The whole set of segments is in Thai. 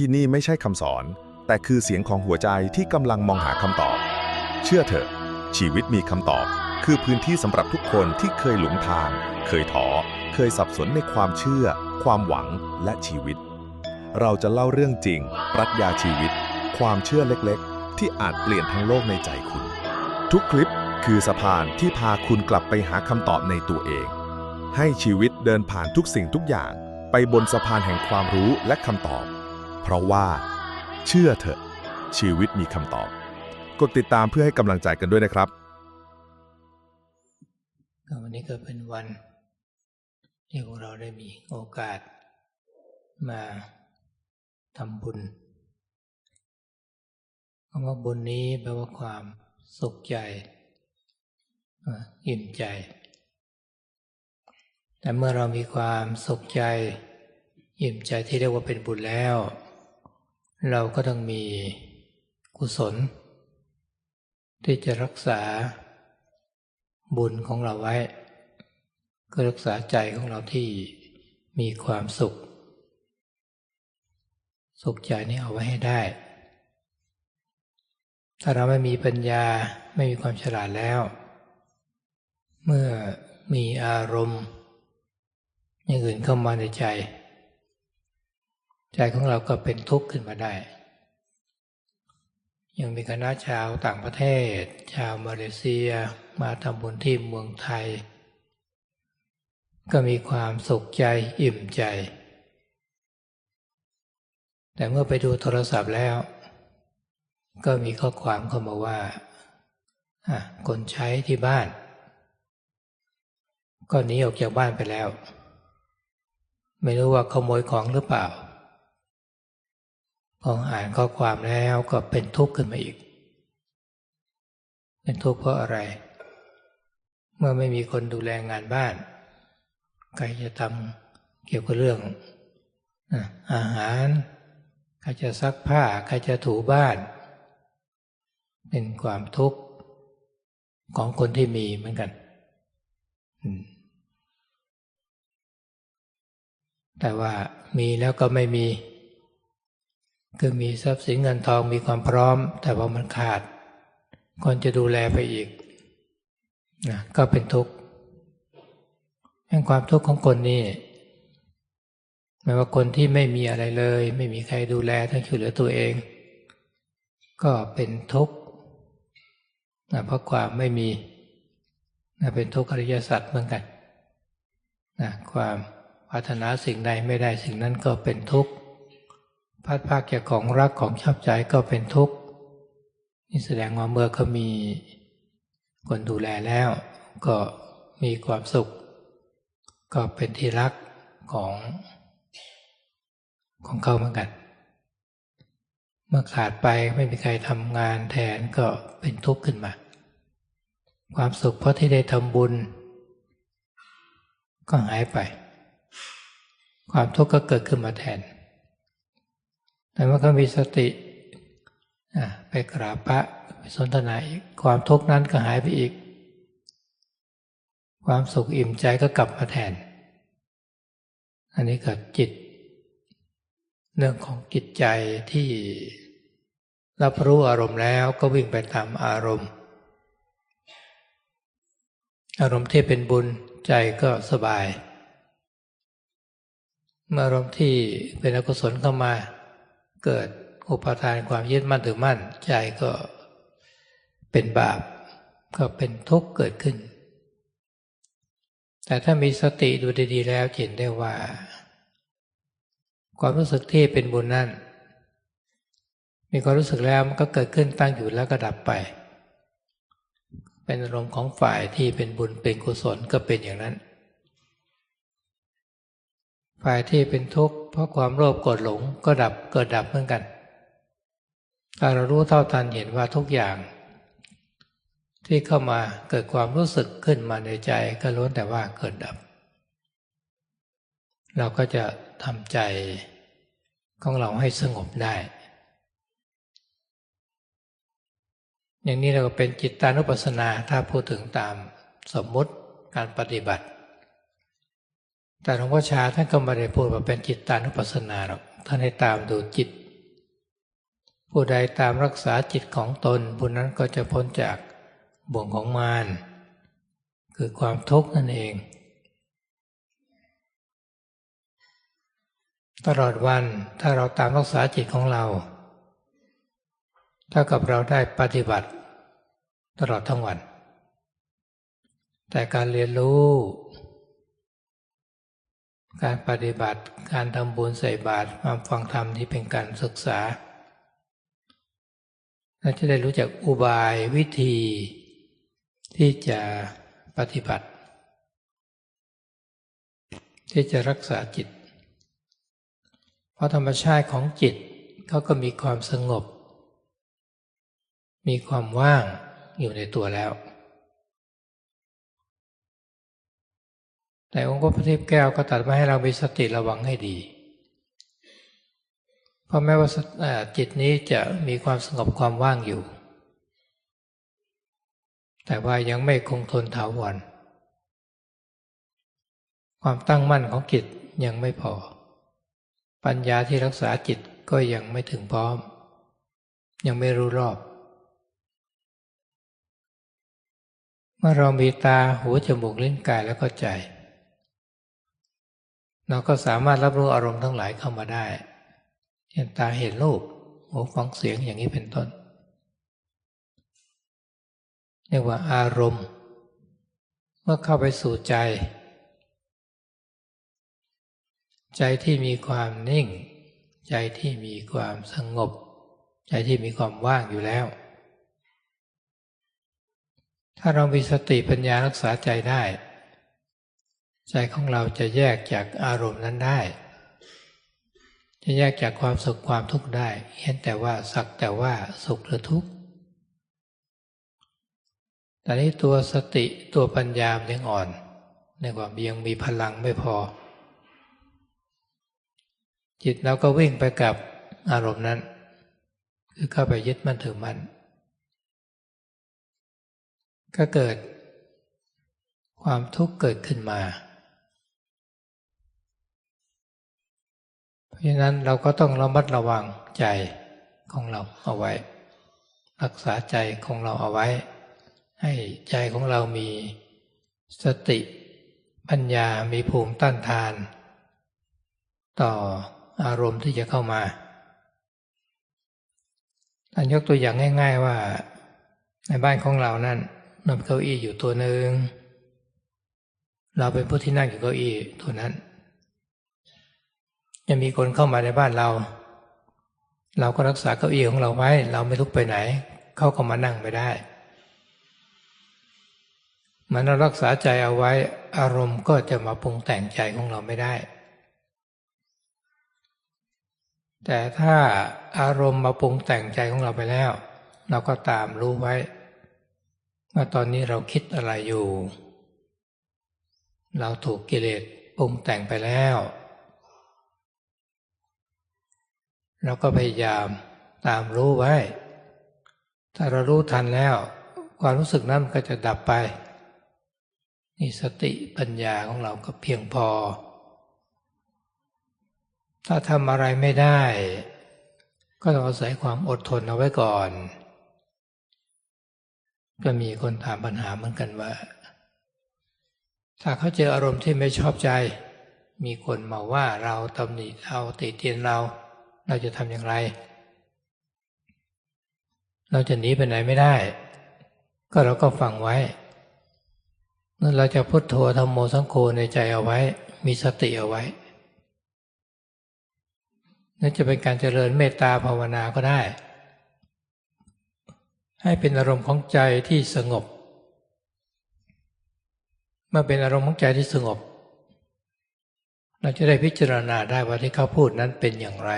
ที่นี่ไม่ใช่คำสอน แต่คือเสียงของหัวใจที่กำลังมองหาคำตอบ เชื่อเถอะ ชีวิตมีคำตอบ คือพื้นที่สำหรับทุกคนที่เคยหลงทาง เคยท้อเคยสับสนในความเชื่อ ความหวังและชีวิต เราจะเล่าเรื่องจริง ปรัชญาชีวิต ความเชื่อเล็กๆ ที่อาจเปลี่ยนทั้งโลกในใจคุณ ทุกคลิปคือสะพานที่พาคุณกลับไปหาคำตอบในตัวเอง ให้ชีวิตเดินผ่านทุกสิ่งทุกอย่าง ไปบนสะพานแห่งความรู้และคำตอบ เพราะว่า เชื่อเถอะ ชีวิตมีคำตอบ กดติดตามเพื่อให้กำลังใจกันด้วยนะครับวันนี้ก็เป็นวันที่พวกเราได้มีโอกาส มาทำบุญคำว่าบุญนี้แปลว่าความสุขใจอิ่มใจ แต่เมื่อเรามีความสุขใจ อิ่มใจที่เรียกว่าเป็นบุญแล้ว เราก็ต้องมีกุศล ที่จะรักษาบุญของเราไว้ ก็รักษาใจของเราที่มีความสุข สุขใจนี้เอาไว้ให้ได้ ถ้าเราไม่มีปัญญาไม่มีความฉลาดแล้ว เมื่อมีอารมณ์อย่างอื่นเข้ามาในใจ ใจของเราก็เป็นทุกข์ขึ้นมาได้ ยังมีคณะชาวต่างประเทศ ชาวมาเลเซียมาทำบุญที่เมืองไทย ก็มีความสุขใจอิ่มใจ แต่เมื่อไปดูโทรศัพท์แล้ว ก็มีข้อความเข้ามาว่าคนใช้ที่บ้าน ก็หนีออกจากบ้านไปแล้ว ไม่รู้ว่าขโมยของหรือเปล่า พออ่านข้อความแล้วก็เป็นทุกข์ขึ้นมาอีก เป็นทุกข์เพราะอะไร เมื่อไม่มีคนดูแลงานบ้านใครจะทำเกี่ยวกับเรื่องอาหารใครจะซักผ้าใครจะถูบ้าน เป็นความทุกข์ของคนที่มีเหมือนกัน แต่ว่ามีแล้วก็ไม่มี คือมีทรัพย์สินเงินทองมีความพร้อม แต่ว่ามันขาดคนจะดูแลไปอีกนะก็เป็นทุกข์แห่งความทุกข์ของคนนี่ไม่ว่าคนที่ไม่มีอะไรเลย ไม่มีใครดูแลทั้งช่วยเหลือตัวเอง ก็เป็นทุกข์นะเพราะความไม่มีนะเป็นทุกข์อริยสัจเหมือนกันนะความปรารถนาสิ่งใดไม่ได้สิ่งนั้นก็เป็นทุกข์ พัดภาคจากของรักของชอบใจก็เป็นทุกข์นี่แสดงว่าเมื่อเขามีคนดูแลแล้ว ก็มีความสุข ก็เป็นที่รักของของเขาเหมือนกัน เมื่อขาดไปไม่มีใครทำงานแทนก็เป็นทุกข์ขึ้นมา ความสุขเพราะที่ได้ทำบุญ ก็หายไป ความทุกข์ก็เกิดขึ้นมาแทน แต่เมื่อเขามีสติไปกราบพระไปสนทนาอีกความทุกข์นั้นก็หายไปอีก ความสุขอิ่มใจก็กลับมาแทน อันนี้เก็จิต เรื่องของจิตใจที่รับรู้อารมณ์แล้วก็วิ่งไปตามอารมณ์ อารมณ์ที่เป็นบุญใจก็สบาย เมื่ออารมณ์ที่เป็นอกุศลเข้ามา เกิดอุปทานความยึดมั่นถือมั่น ใจก็เป็นบาป ก็เป็นทุกข์เกิดขึ้น แต่ถ้ามีสติดูดีๆแล้วเห็นได้ว่า ความรู้สึกที่เป็นบุญนั่น มีความรู้สึกแล้วมันก็เกิดขึ้นตั้งอยู่แล้วก็ดับไป เป็นอารมณ์ของฝ่ายที่เป็นบุญเป็นกุศลก็เป็นอย่างนั้น ฝ่ายที่เป็นทุกข์เพราะความโลภโกรธหลงก็ดับเกิดดับเหมือนกันถ้าเรารู้เท่าทันเห็นว่าทุกอย่าง ที่เข้ามาเกิดความรู้สึกขึ้นมาในใจก็ล้วนแต่ว่าเกิดดับ เราก็จะทำใจของเราให้สงบได้ อย่างนี้เราก็เป็นจิตตานุปัสสนาถ้าพูดถึงตามสมมุติการปฏิบัติ แต่หลวงพ่อชาท่านก็ไม่ได้พูดว่าเป็นจิตตานุปัสสนาหรอกท่านให้ตามดูจิต ผู้ใดตามรักษาจิตของตนผู้นั้นก็จะพ้นจากบ่วงของมารคือความทุกข์นั่นเอง ตลอดวันถ้าเราตามรักษาจิตของเราเท่ากับเราได้ปฏิบัติ ตลอดทั้งวัน แต่การเรียนรู้ การปฏิบัติการทำบุญใส่บาตรความฟังธรรมที่เป็นการศึกษาเราจะได้รู้จักอุบายวิธีที่จะปฏิบัติ ที่จะรักษาจิต เพราะธรรมชาติของจิตเขาก็มีความสงบ มีความว่างอยู่ในตัวแล้ว แต่องค์พระเทพแก้วก็ตัดมาให้เรามีสติระวังให้ดี เพราะแม้ว่าจิตนี้จะมีความสงบความว่างอยู่ แต่ว่ายังไม่คงทนถาวร ความตั้งมั่นของจิตยังไม่พอ ปัญญาที่รักษาจิตก็ยังไม่ถึงพร้อม ยังไม่รู้รอบ เมื่อเรามีตาหูจมูกลิ้นกายแล้วก็ใจ เราก็สามารถรับรู้อารมณ์ทั้งหลายเข้ามาได้เช่นตาเห็นรูปหูฟังเสียงอย่างนี้เป็นต้นเรียกว่าอารมณ์ เมื่อเข้าไปสู่ใจ ใจที่มีความนิ่ง ใจที่มีความสงบ ใจที่มีความว่างอยู่แล้ว ถ้าเรามีสติปัญญารักษาใจได้ ใจของเราจะแยกจากอารมณ์นั้นได้ จะแยกจากความสุขความทุกข์ได้ เห็นแต่ว่าสักแต่ว่าสุขหรือทุกข์แต่นี้ตัวสติตัวปัญญายังอ่อนในความยังมีพลังไม่พอ จิตเราก็วิ่งไปกับอารมณ์นั้น คือเข้าไปยึดมั่นถือมั่นก็เกิดความทุกข์เกิดขึ้นมา ราะฉะนั้นเราก็ต้องระมัดระวังใจของเราเอาไว้ รักษาใจของเราเอาไว้ ให้ใจของเรามีสติปัญญามีภูมิต้านทาน ต่ออารมณ์ที่จะเข้ามาอันยกตัวอย่างง่าย ๆว่า ในบ้านของเรานั่นนำเก้าอี้อยู่ตัวหนึ่งเราเป็นผู้ที่นั่งอยู่เก้าอี้ตัวนั้น จะมีคนเข้ามาในบ้านเรา เราก็รักษาเก้าอี้ของเราไว้ เราไม่ลุกไปไหน เขาก็มานั่งไม่ได้มันเรารักษาใจเอาไว้ อารมณ์ก็จะมาปรุงแต่งใจของเราไม่ได้ แต่ถ้าอารมณ์มาปรุงแต่งใจของเราไปแล้ว เราก็ตามรู้ไว้ ว่าตอนนี้เราคิดอะไรอยู่ เราถูกกิเลสปรุงแต่งไปแล้ว เราก็พยายามตามรู้ไว้ ถ้าเรารู้ทันแล้ว ความรู้สึกนั้นก็จะดับไป นี่สติปัญญาของเราก็เพียงพอ ถ้าทำอะไรไม่ได้ ก็ต้องอาศัยความอดทนเอาไว้ก่อน ก็มีคนถามปัญหาเหมือนกันว่า ถ้าเขาเจออารมณ์ที่ไม่ชอบใจ มีคนมาว่าเราตำหนิเราติเตียนเรา เราจะทำอย่างไร เราจะหนีไปไหนไม่ได้ ก็เราก็ฟังไว้เราจะพุทโธธรรมโมสังโฆในใจเอาไว้ มีสติเอาไว้นั่นจะเป็นการเจริญเมตตาภาวนาก็ได้ ให้เป็นอารมณ์ของใจที่สงบ เมื่อเป็นอารมณ์ของใจที่สงบ เราจะได้พิจารณาได้ว่าที่เขาพูดนั้นเป็นอย่างไร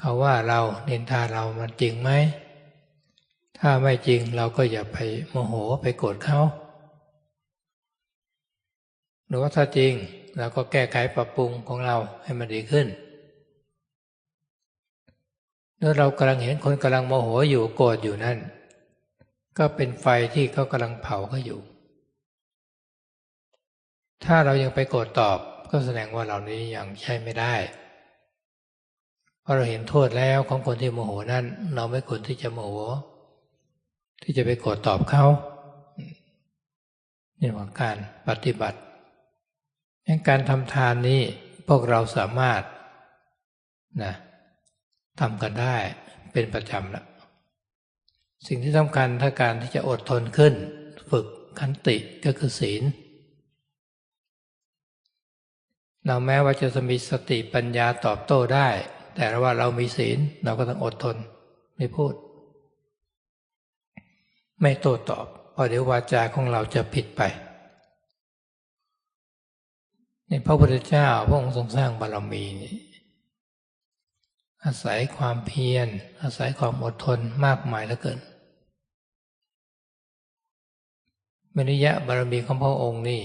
เขาว่าเราเนินทาเรามันจริงไหม ถ้าไม่จริงเราก็อย่าไปโมโหไปโกรธเขาหรือว่าถ้าจริงเราก็แก้ไขปรับปรุงของเราให้มันดีขึ้นเมื่อเรากำลังเห็นคนกำลังโมโหอยู่โกรธอยู่นั่น ก็เป็นไฟที่เขากำลังเผาเขาอยู่ ถ้าเรายังไปโกรธตอบก็แสดงว่าเหล่านี้ยังใช้ไม่ได้ พอเราเห็นโทษแล้วของคนที่โมโหนั้นเราไม่ควรที่จะโมโห ที่จะไปโกรธตอบเขานี่ว่าการปฏิบัติงั้นการทำทานนี้พวกเราสามารถนะทำกันได้เป็นประจำและสิ่งที่สำคัญถ้าการที่จะอดทนขึ้น ฝึกขันติก็คือศีล เราแม้ว่าจะมีสติปัญญาตอบโต้ได้ แต่ว่าเรามีศีลเราก็ต้องอดทน ไม่พูด ไม่โต้ตอบเพราะเดี๋ยววาจาของเราจะผิดไปในพระพุทธเจ้าพระองค์ทรงสร้างบารมีนี่อาศัยความเพียร อาศัยความอดทนมากมายเหลือเกินมริยะบารมีของพระองค์นี่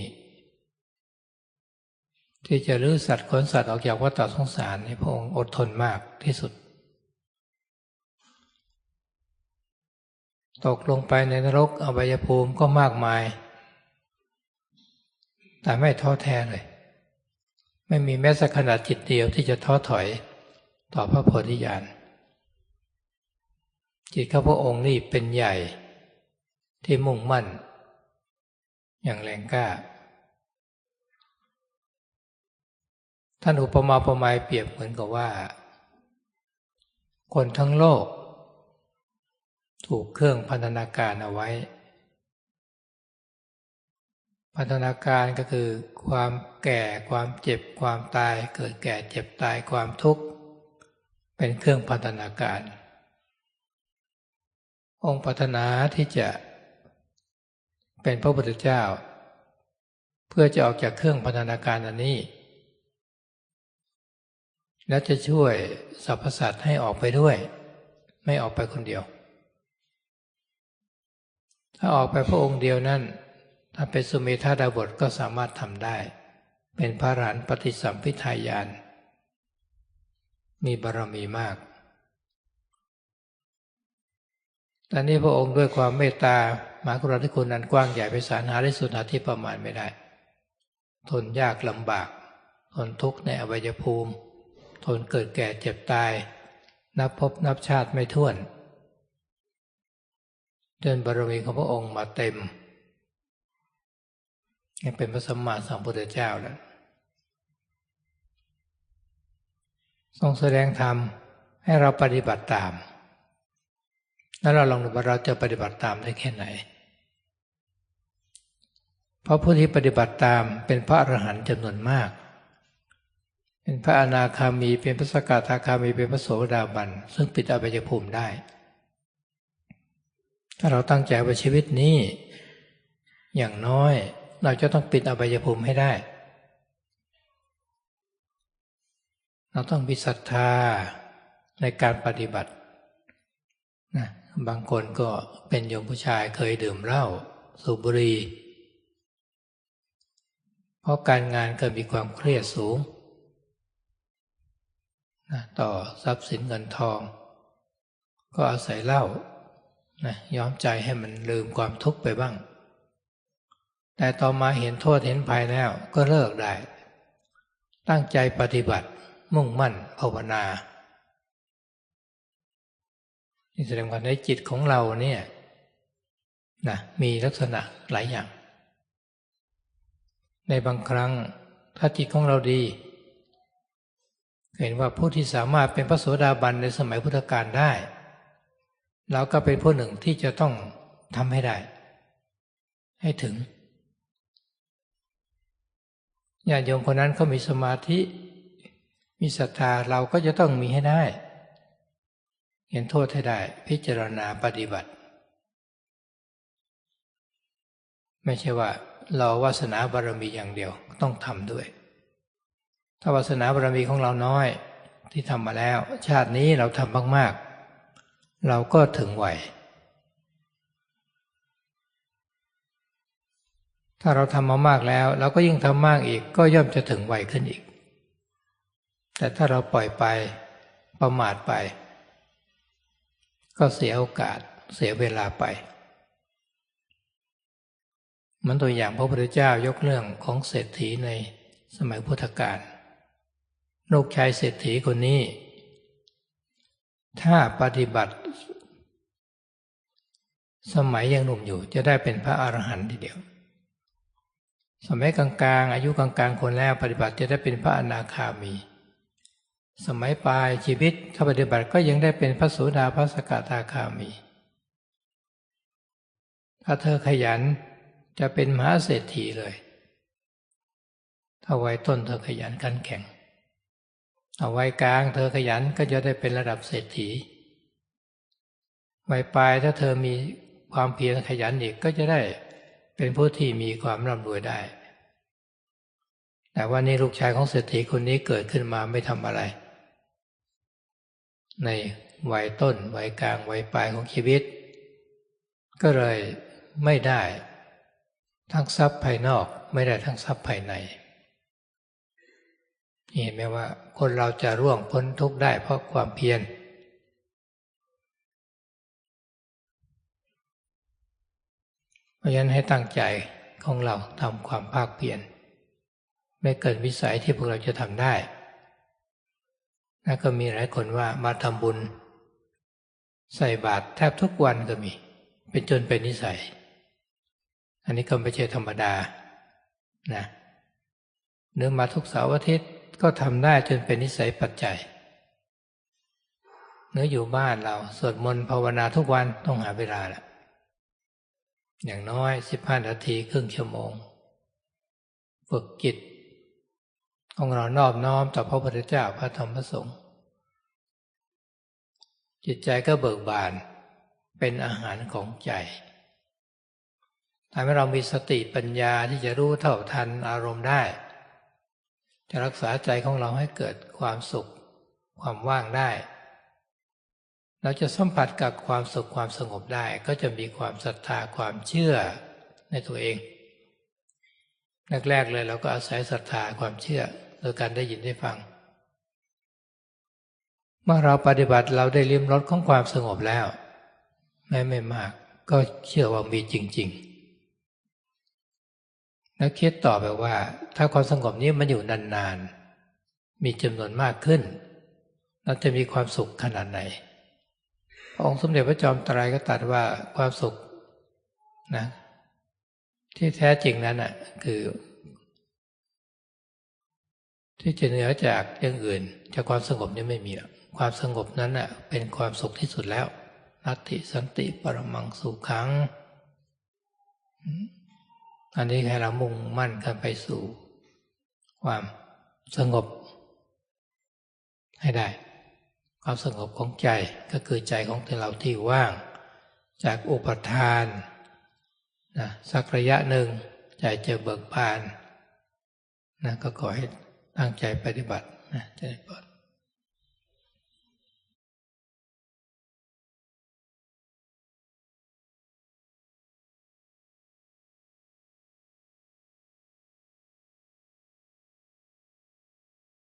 ที่จะลื้อสัตว์ขนสัตว์ออกจากวัฏสงสารในพระองค์อดทนมากที่สุด ตกลงไปในนรกอบายภูมิก็มากมาย แต่ไม่ท้อแท้เลย ไม่มีแม้สักขนาดจิตเดียวที่จะท้อถอยต่อพระโพธิญาณจิตข้าพระองค์นี่เป็นใหญ่ที่มุ่งมั่น อย่างแรงกล้า ท่านอุปมาประไมยเปรียบเหมือนกับว่า คนทั้งโลก ถูกเครื่องพันธนาการเอาไว้ พันธนาการก็คือ ความแก่ความเจ็บความตาย เกิดแก่เจ็บตายความทุกข์ เป็นเครื่องพัฒนาการ องค์พัฒนาที่จะเป็นพระพุทธเจ้า เพื่อจะออกจากเครื่องพัฒนาการอันนี้ และจะช่วยสรรพสัตว์ให้ออกไปด้วย ไม่ออกไปคนเดียว ถ้าออกไปพระองค์เดียวนั้นถ้าเป็นสุเมธาดาบทก็สามารถทำได้ เป็นพระรานปฏิสัมพิทายาน มีบารมีมากต่นี้พระองค์ด้วยความเมตตามากรุณาธิคุณนันกว้างใหญ่ไปสารหาที่สุดหาที่ประมาณไม่ได้ ทนยากลำบาก ทนทุกข์ในอวัยภูมิ ทนเกิดแก่เจ็บตาย นับพบนับชาติไม่ถ้วนจนบารมีของพระองค์มาเต็มยังเป็นพระสัมมาสัมพุทธเจ้าแล้วทรงแสดงธรรมให้เราปฏิบัติตาม แล้วเราลองดูว่าเราจะปฏิบัติตามได้แค่ไหน เพราะผู้ที่ปฏิบัติตามเป็นพระอรหันต์จำนวนมาก เป็นพระอนาคามีเป็นพระสกทาคามีเป็นพระโสดาบัน ซึ่งปิดอบายภูมิได้ ถ้าเราตั้งใจว่าชีวิตนี้ อย่างน้อยเราจะต้องปิดอบายภูมิให้ได้ เราต้องมีศรัทธาในการปฏิบัตินะบางคนก็เป็นโยมผู้ชายเคยดื่มเหล้าสูบบุหรี่เพราะการงานเกิดมีความเครียดสูง ต่อทรัพย์สินเงินทอง ก็อาศัยเหล้านะย้อมใจให้มันลืมความทุกข์ไปบ้าง แต่ต่อมาเห็นโทษเห็นภัยแล้วก็เลิกได้ ตั้งใจปฏิบัติมุ่งมั่นภาวนานี่แสดงว่าในจิตของเราเนี่ยนะมีลักษณะหลายอย่าง ในบางครั้งถ้าจิตของเราดี เห็นว่าผู้ที่สามารถเป็นพระโสดาบันในสมัยพุทธกาลได้เราก็เป็นผู้หนึ่งที่จะต้องทำให้ได้ ให้ถึงญาติโยมคนนั้นเขามีสมาธิมีศรัทธาเราก็จะต้องมีให้ได้ เห็นโทษให้ได้ พิจารณาปฏิบัติ ไม่ใช่ว่าเราวาสนาบารมีอย่างเดียวต้องทำด้วย ถ้าวาสนาบารมีของเราน้อย ที่ทำมาแล้ว ชาตินี้เราทำมากๆ เราก็ถึงไหวถ้าเราทำมามากแล้ว เราก็ยิ่งทำมากอีกก็ย่อมจะถึงไหวขึ้นอีก แต่ถ้าเราปล่อยไปประมาทไป ก็เสียโอกาสเสียเวลาไป มันตัวอย่างพระพุทธเจ้ายกเรื่องของเศรษฐีในสมัยพุทธกาล ลูกชายเศรษฐีคนนี้ ถ้าปฏิบัติ สมัยยังหนุ่มอยู่ จะได้เป็นพระอรหันต์ทีเดียว สมัยกลางๆ อายุกลางๆ คนแล้วปฏิบัติจะได้เป็นพระอนาคามี สมัยปลายชีวิตถ้าปฏิบัติก็ยังได้เป็นพระโสดาพระสกทาคามี ถ้าเธอขยันจะเป็นมหาเศรษฐีเลย ถ้าไว้ต้นเธอขยันขันแข็ง เอาไว้กลางเธอขยันก็จะได้เป็นระดับเศรษฐีไว้ปลายถ้าเธอมีความเพียรขยันอีกก็จะได้เป็นผู้ที่มีความร่ำรวยได้ แต่ว่านี่ลูกชายของเศรษฐีคนนี้เกิดขึ้นมาไม่ทำอะไร ในวัยต้นวัยกลางวัยปลายของชีวิต ก็เลยไม่ได้ ทั้งทรัพย์ภายนอกไม่ได้ทั้งทรัพย์ภายใน เห็นไหมว่าคนเราจะร่วงพ้นทุกข์ได้เพราะความเพียรเพราะฉะนั้นให้ตั้งใจของเราทำความภาคเพียรไม่เกินวิสัยที่พวกเราจะทำได้แล้วก็มีหลายคนว่ามาทำบุญ ใส่บาตรแทบทุกวันก็มี เป็นจนเป็นนิสัย อันนี้ก็ไม่ใช่ธรรมดานะเนื้อมาทุกเสาร์อาทิตย์ ก็ทำได้จนเป็นนิสัยปัจจัยเนื้ออยู่บ้านเราสวดมนต์ภาวนาทุกวันต้องหาเวลาแหละอย่างน้อยสิบห้านาทีครึ่งชั่วโมง ฝึกจิตของเรานอบน้อมต่อพระพุทธเจ้าพระธรรมพระสงฆ์จิตใจก็เบิกบานเป็นอาหารของใจทำให้เรามีสติปัญญาที่จะรู้เท่าทันอารมณ์ได้ จะรักษาใจของเราให้เกิดความสุข ความว่างได้ เราจะสัมผัสกับความสุขความสงบได้ ก็จะมีความศรัทธาความเชื่อในตัวเองแรกๆเลยเราก็อาศัยศรัทธาความเชื่อโดยการได้ยินได้ฟัง เมื่อเราปฏิบัติเราได้ลิ้มรสของความสงบแล้วแม้ไม่มากก็เชื่อว่ามีจริง ๆ แล้วคิดต่อไปว่า ถ้าความสงบนี้มันอยู่นานๆ มีจำนวนมากขึ้น เราจะมีความสุขขนาดไหน พระองค์สมเด็จพระจอมไตรก็ตรัสว่าความสุขนะที่แท้จริงนั้นอะคือ ที่จะเหนือจากอย่างอื่น จากความสงบนี่ไม่มีหรอกความสงบนั้นอะเป็นความสุขที่สุดแล้วนัตติสันติปรมังสุขัง อันนี้ให้เรามุ่งมั่นกันไปสู่ ความสงบ ให้ได้ ความสงบของใจก็คือใจของเราที่ว่าง จากอุปทานนะสักระยะหนึ่งใจจะเบิกบานนะก็ขอให้ตั้งใจปฏิบัตินะจะได้ปลอด